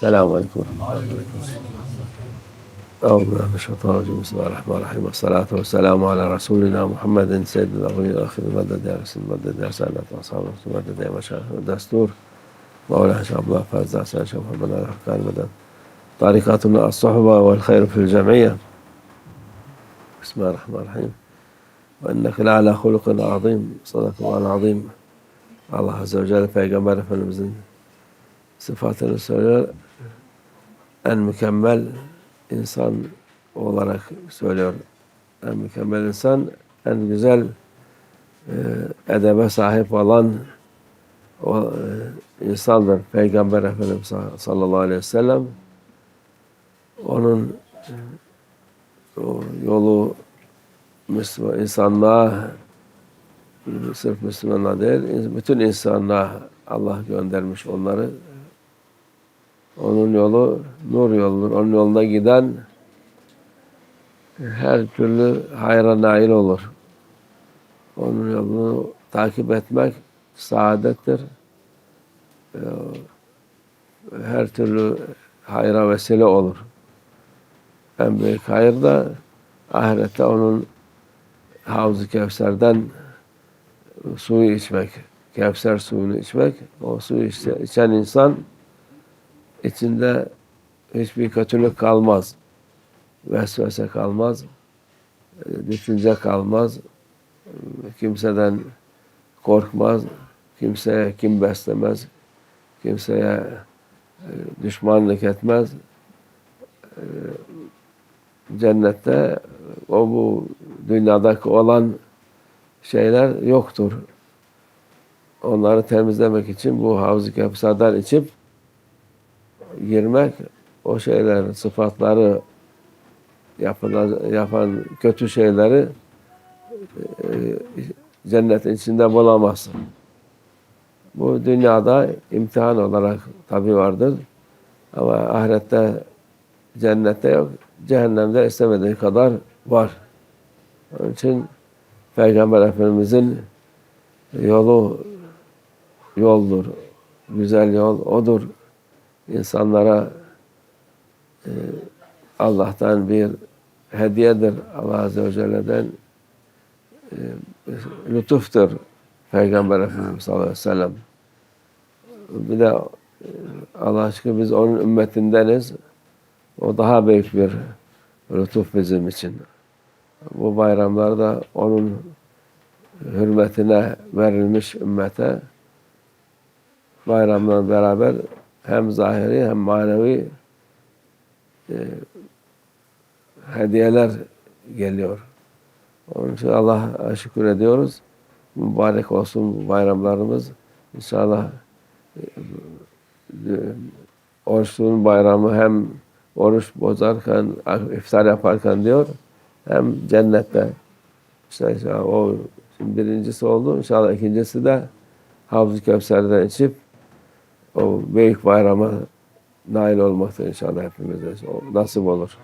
Selamun Aleyküm. أعوذ بالله من الشيطان الرجيم. بسم الله الرحمن الرحيم. والصلاة والسلام على رسولنا محمد سيد الأولين والآخرين مدد يا رسول مدد يا سادة أصحاب الرسول مدد يا مشايخ. الدستور مولانا عبد الله فاز حسن شيخ محمد الأحكام مدد طريقتنا الصحبة والخير في الجمعية بسم الله الرحمن الرحيم. وإنك لعلى خلق عظيم. صدق الله العظيم. Allah Azze ve Celle Peygamber Efendimizin sıfatını söylüyor. En mükemmel insan olarak söylüyor. En mükemmel insan, en güzel e, edebe sahip olan o e, insandır. Peygamber Efendimiz sallallahu aleyhi ve sellem. Onun e, yolu Müslüman insanlığa sırf Müslümanlar değil, bütün insanlığa Allah göndermiş onları. Onun yolu nur yoludur. Onun yoluna giden her türlü hayra nail olur. Onun yolunu takip etmek saadettir. Ee, Her türlü hayra vesile olur. En büyük hayır da ahirette onun Havz-ı Kevser'den suyu içmek, Kevser suyunu içmek, o suyu içe- içen insan içinde hiçbir kötülük kalmaz. Vesvese kalmaz, düşünce kalmaz, kimseden korkmaz, kimseye kim beslemez, kimseye e, düşmanlık etmez. E, Cennette o bu dünyadaki olan şeyler yoktur. Onları temizlemek için bu havz-ı içip girmek, o şeylerin sıfatları yapılan, yapan kötü şeyleri e, cennetin içinde bulamazsın. Bu dünyada imtihan olarak tabi vardır. Ama ahirette cennette yok. Cehennemde istemediği kadar var. Onun için Peygamber Efendimizin yolu yoldur. Güzel yol odur. İnsanlara e, Allah'tan bir hediyedir. Allah Azze ve Celle'den e, lütuftur. Peygamber Efendimiz sallallahu aleyhi ve sellem. Bir de e, Allah aşkına biz onun ümmetindeniz. O daha büyük bir lütuf bizim için. Bu bayramlarda onun hürmetine verilmiş ümmete bayramla beraber hem zahiri hem manevi e, hediyeler geliyor. Onun için Allah'a şükür ediyoruz. Mübarek olsun bayramlarımız. İnşallah e, e, oruçluğun bayramı hem oruç bozarken, iftar yaparken diyor, hem cennette. İşte, işte o şimdi birincisi oldu. İnşallah ikincisi de Havz-ı Kevser'den içip o büyük bayrama nail olmakta inşallah hepimize. Nasip olur.